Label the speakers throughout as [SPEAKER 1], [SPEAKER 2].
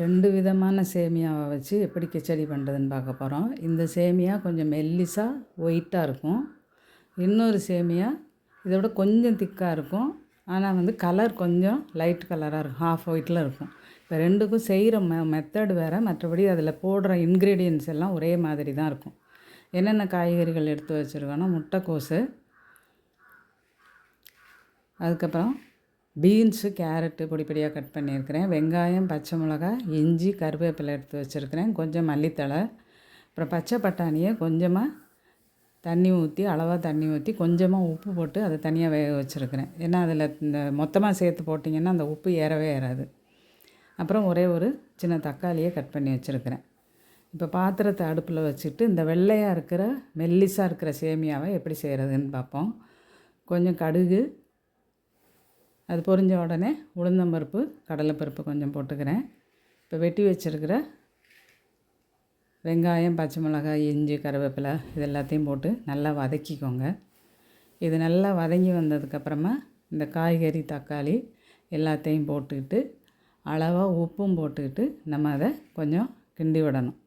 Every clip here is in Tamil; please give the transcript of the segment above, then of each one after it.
[SPEAKER 1] ரெண்டு விதமான சேமியாவை வச்சு எப்படி கிச்சடி பண்ணுறதுன்னு பார்க்க போகிறோம் இந்த சேமியா கொஞ்சம் மெல்லிசாக ஒயிட்டாக இருக்கும். இன்னொரு சேமியா இதை விட கொஞ்சம் திக்காக இருக்கும். ஆனால் வந்து கலர் கொஞ்சம் லைட் கலராக இருக்கும். ஹாஃப் ஒயிட்டில் இருக்கும். இப்போ ரெண்டுக்கும் செய்கிற மெ மெத்தட் வேறு. மற்றபடி அதில் போடுற இன்க்ரீடியன்ஸ் எல்லாம் ஒரே மாதிரி தான் இருக்கும். என்னென்ன காய்கறிகள் எடுத்து வச்சுருக்கோன்னா முட்டைக்கோஸு அதுக்கப்புறம் பீன்ஸு கேரட்டு பொடி பொடியாக கட் பண்ணியிருக்கிறேன். வெங்காயம் பச்சை மிளகா இஞ்சி கருவேப்பிலை எடுத்து வச்சுருக்கிறேன். கொஞ்சம் மல்லித்தழை அப்புறம் பச்சை பட்டாணியை கொஞ்சமாக தண்ணி ஊற்றி அளவாக தண்ணி ஊற்றி கொஞ்சமாக உப்பு போட்டு அதை தனியாக வேக வச்சுருக்கிறேன். ஏன்னா அதில் இந்த மொத்தமாக சேர்த்து போட்டிங்கன்னா அந்த உப்பு ஏறவே ஏறாது. அப்புறம் ஒரே ஒரு சின்ன தக்காளியை கட் பண்ணி வச்சுருக்கிறேன். இப்போ பாத்திரத்தை அடுப்பில் வச்சுட்டு இந்த வெள்ளையாக இருக்கிற மெல்லிஸாக இருக்கிற சேமியாவை எப்படி செய்கிறதுன்னு பார்ப்போம். கொஞ்சம் கடுகு அது பொரிஞ்ச உடனே உளுந்தம்பருப்பு கடலைப்பருப்பு கொஞ்சம் போட்டுக்கிறேன். இப்போ வெட்டி வச்சுருக்கிற வெங்காயம் பச்சை மிளகாய் இஞ்சி கருவேப்பிலை இது எல்லாத்தையும் போட்டு நல்லா வதக்கிக்கோங்க. இது நல்லா வதங்கி வந்ததுக்கப்புறமா இந்த காய்கறி தக்காளி எல்லாத்தையும் போட்டுக்கிட்டு அளவாக உப்பும் போட்டுக்கிட்டு நம்ம அதை கொஞ்சம் கிண்டி விடணும்.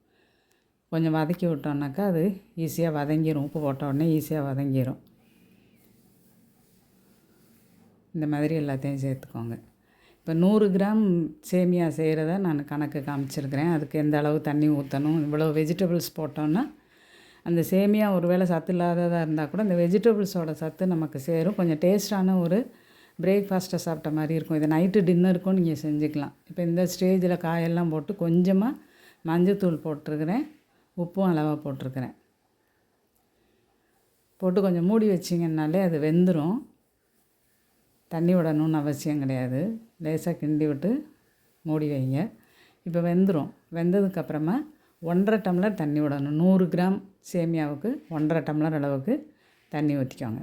[SPEAKER 1] கொஞ்சம் வதக்கி விட்டோம்னாக்கா அது ஈஸியாக வதங்கிடும் உப்பு போட்ட உடனே ஈஸியாக வதங்கிடும் இந்த மாதிரி எல்லாத்தையும் சேர்த்துக்கோங்க. இப்போ நூறு கிராம் சேமியா செய்கிறத நான் கணக்கு காமிச்சிருக்கிறேன். அதுக்கு எந்த அளவு தண்ணி ஊற்றணும் இவ்வளோ வெஜிடபிள்ஸ் போட்டோன்னா அந்த சேமியா ஒரு வேளை சத்து இல்லாததாக இருந்தால் கூட இந்த வெஜிடபிள்ஸோட சத்து நமக்கு சேரும். கொஞ்சம் டேஸ்டான ஒரு பிரேக்ஃபாஸ்ட்டை சாப்பிட்ட மாதிரி இருக்கும். இதை நைட்டு டின்னருக்கும் நீங்கள் செஞ்சுக்கலாம். இப்போ இந்த ஸ்டேஜில் காயெல்லாம் போட்டு கொஞ்சமாக மஞ்சத்தூள் போட்டிருக்கிறேன். உப்பும் அளவாக போட்டிருக்கிறேன். போட்டு கொஞ்சம் மூடி வச்சிங்கன்னாலே அது வெந்துடும் தண்ணி விடணும்னு அவசியம் கிடையாது. லேசாக கிண்டி விட்டு மூடி வைங்க. இப்போ வெந்துடும் வெந்ததுக்கப்புறமா ஒன்றரை டம்ளர் தண்ணி விடணும். நூறு கிராம் சேமியாவுக்கு ஒன்றரை டம்ளர் அளவுக்கு தண்ணி ஊற்றிக்கோங்க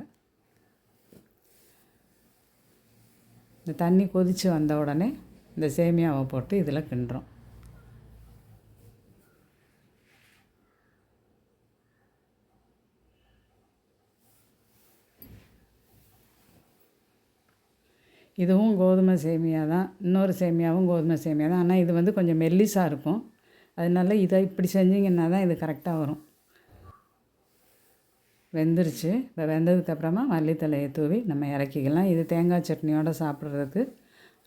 [SPEAKER 1] இந்த தண்ணி கொதித்து வந்த உடனே இந்த சேமியாவை போட்டு இதில் கிண்டுறோம். இதுவும் கோதுமை சேமியா தான். இன்னொரு சேமியாவும் கோதுமை சேமியா தான். ஆனால் இது வந்து கொஞ்சம் மெல்லிஸாக இருக்கும். அதனால இதை இப்படி செஞ்சிங்கன்னா தான் இது கரெக்டாக வரும். வெந்துருச்சு. இப்போ வெந்ததுக்கப்புறமா மல்லித்தலையை தூவி நம்ம இறக்கிக்கலாம். இது தேங்காய் சட்னியோடு சாப்பிட்றதுக்கு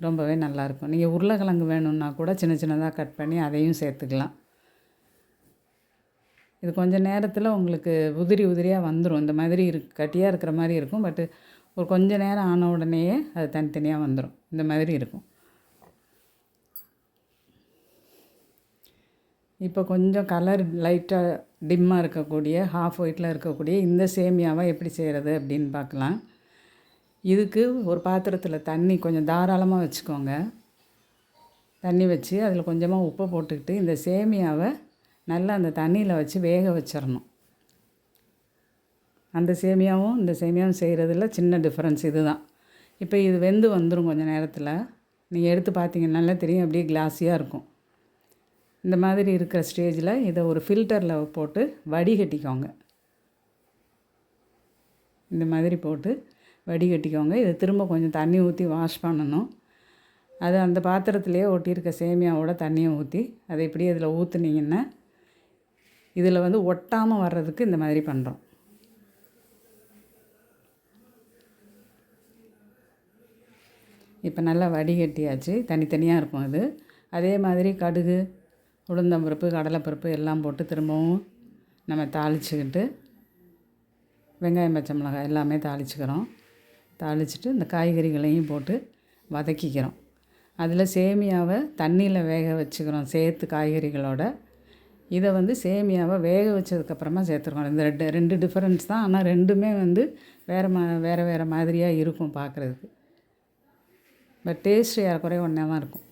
[SPEAKER 1] ரொம்பவே நல்லாயிருக்கும் நீங்கள் உருளைக்கிழங்கு வேணும்னா கூட சின்ன சின்னதாக கட் பண்ணி அதையும் சேர்த்துக்கலாம். இது கொஞ்சம் நேரத்தில் உங்களுக்கு உதிரி உதிரியாக வந்துடும் இந்த மாதிரி இரு கட்டியாக இருக்கிற மாதிரி இருக்கும். பட்டு ஒரு கொஞ்ச நேரம் ஆன உடனேயே அது தனித்தனியாக வந்துடும் இந்த மாதிரி இருக்கும். இப்போ கொஞ்சம் கலர் லைட்டாக டிம்மாக இருக்கக்கூடிய ஹாஃப் ஒயிட்டில் இருக்கக்கூடிய இந்த சேமியாவை எப்படி செய்கிறது அப்படின்னு பார்க்கலாம். இதுக்கு ஒரு பாத்திரத்தில் தண்ணி கொஞ்சம் தாராளமாக வச்சுக்கோங்க. தண்ணி வச்சு அதில் கொஞ்சமாக உப்பை போட்டுக்கிட்டு இந்த சேமியாவை நல்லா அந்த தண்ணியில் வச்சு வேக வச்சிடணும் அந்த சேமியாவும் இந்த சேமியாவும் செய்கிறதுல சின்ன டிஃப்ரென்ஸ் இது தான் இப்போ இது வெந்து வந்துடும் கொஞ்சம் நேரத்தில். நீங்கள் எடுத்து பார்த்தீங்கன்னாலே தெரியும் அப்படியே கிளாஸியாக இருக்கும். இந்த மாதிரி இருக்கிற ஸ்டேஜில் இதை ஒரு ஃபில்டரில் போட்டு வடிகட்டிக்கோங்க. இந்த மாதிரி போட்டு வடிகட்டிக்கோங்க. இதை திரும்ப கொஞ்சம் தண்ணி ஊற்றி வாஷ் பண்ணணும். அது அந்த பாத்திரத்துலேயே ஒட்டியிருக்க சேமியாவோட தண்ணியை ஊற்றி அதை இப்படி இதில் ஊற்றுனீங்கன்னா இதில் வந்து ஒட்டாமல் வர்றதுக்கு இந்த மாதிரி பண்ணுறோம் இப்போ நல்லா வடிகட்டியாச்சு. தனித்தனியாக இருக்கும் அது. அதே மாதிரி கடுகு உளுந்தம்பருப்பு கடலைப்பருப்பு எல்லாம் போட்டு திரும்பவும் நம்ம தாளிச்சுக்கிட்டு வெங்காயம் பச்சை மிளகாய் எல்லாமே தாளிச்சுக்கிறோம். தாளிச்சுட்டு இந்த காய்கறிகளையும் போட்டு வதக்கிக்கிறோம். அதில் சேமியாவை தண்ணியில் வேக வச்சுக்கிறோம். சேர்த்து காய்கறிகளோட. இதை வந்து சேமியாவை வேக வச்சதுக்கப்புறமா சேர்த்துருக்கோம். இந்த ரெண்டு ரெண்டு டிஃப்ரென்ஸ் தான். ஆனால் ரெண்டுமே வந்து வேறு மா வேறு வேறு மாதிரியாக இருக்கும் பார்க்குறதுக்கு. பட் டேஸ்ட் ஏறக்குறைய ஒன்றே தான் இருக்கும்.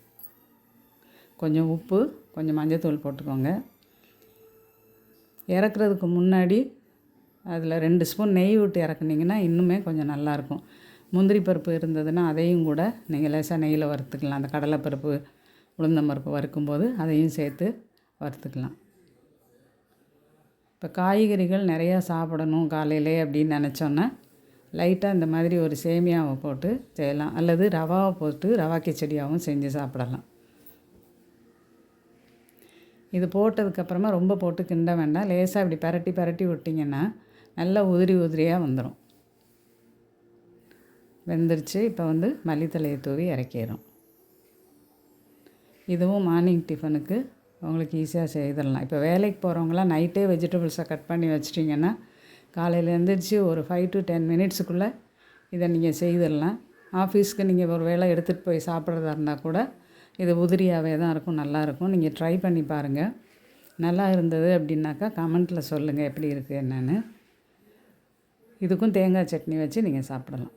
[SPEAKER 1] கொஞ்சம் உப்பு கொஞ்சம் மஞ்சத்தூள் போட்டுக்கோங்க. இறக்குறதுக்கு முன்னாடி அதில் ரெண்டு ஸ்பூன் நெய் விட்டு இறக்குனிங்கன்னா இன்னுமே கொஞ்சம் நல்லாயிருக்கும் முந்திரி பருப்பு இருந்ததுன்னா அதையும் கூட நீங்கள் லேசாக நெய்யில் வறுத்துக்கலாம். அந்த கடலைப்பருப்பு உளுந்தம்பருப்பு வறுக்கும்போது அதையும் சேர்த்து வறுத்துக்கலாம். இப்போ காய்கறிகள் நிறையா சாப்பிடணும் காலையிலே அப்படின்னு நினச்சோன்னா லைட்டாக இந்த மாதிரி ஒரு சேமியாவை போட்டு செய்யலாம். அல்லது ரவாவை போட்டு ரவா கிச்சடியாகவும் செஞ்சு சாப்பிடலாம். இது போட்டதுக்கப்புறமா ரொம்ப போட்டு கிண்ட வேண்டாம். லேசாக இப்படி பரட்டி பரட்டி விட்டிங்கன்னா நல்லா உதிரி உதிரியாக வந்துடும் வெந்துருச்சு. இப்போ வந்து மல்லித்தலையை தூவி இறக்கிடும் இதுவும் மார்னிங் டிஃபனுக்கு. உங்களுக்கு ஈஸியாக செய்திடலாம். இப்போ வேலைக்கு போகிறவங்களாம் நைட்டே வெஜிடபிள்ஸை கட் பண்ணி வச்சிட்டிங்கன்னா காலையில் எழுந்திரிச்சு ஒரு ஃபைவ் டு டென் மினிட்ஸுக்குள்ளே இதை நீங்கள் செய்திடலாம். ஆஃபீஸ்க்கு நீங்கள் ஒரு வேளை எடுத்துகிட்டு போய் சாப்பிட்றதா இருந்தால் கூட இது உதிரியாகவே தான் இருக்கும் நல்லாயிருக்கும் நீங்கள் ட்ரை பண்ணி பாருங்கள் நல்லா இருந்தது அப்படின்னாக்கா கமெண்ட்டில் சொல்லுங்கள் எப்படி இருக்குது என்னென்னு. இதுக்கும் தேங்காய் சட்னி வச்சு நீங்கள் சாப்பிடலாம்.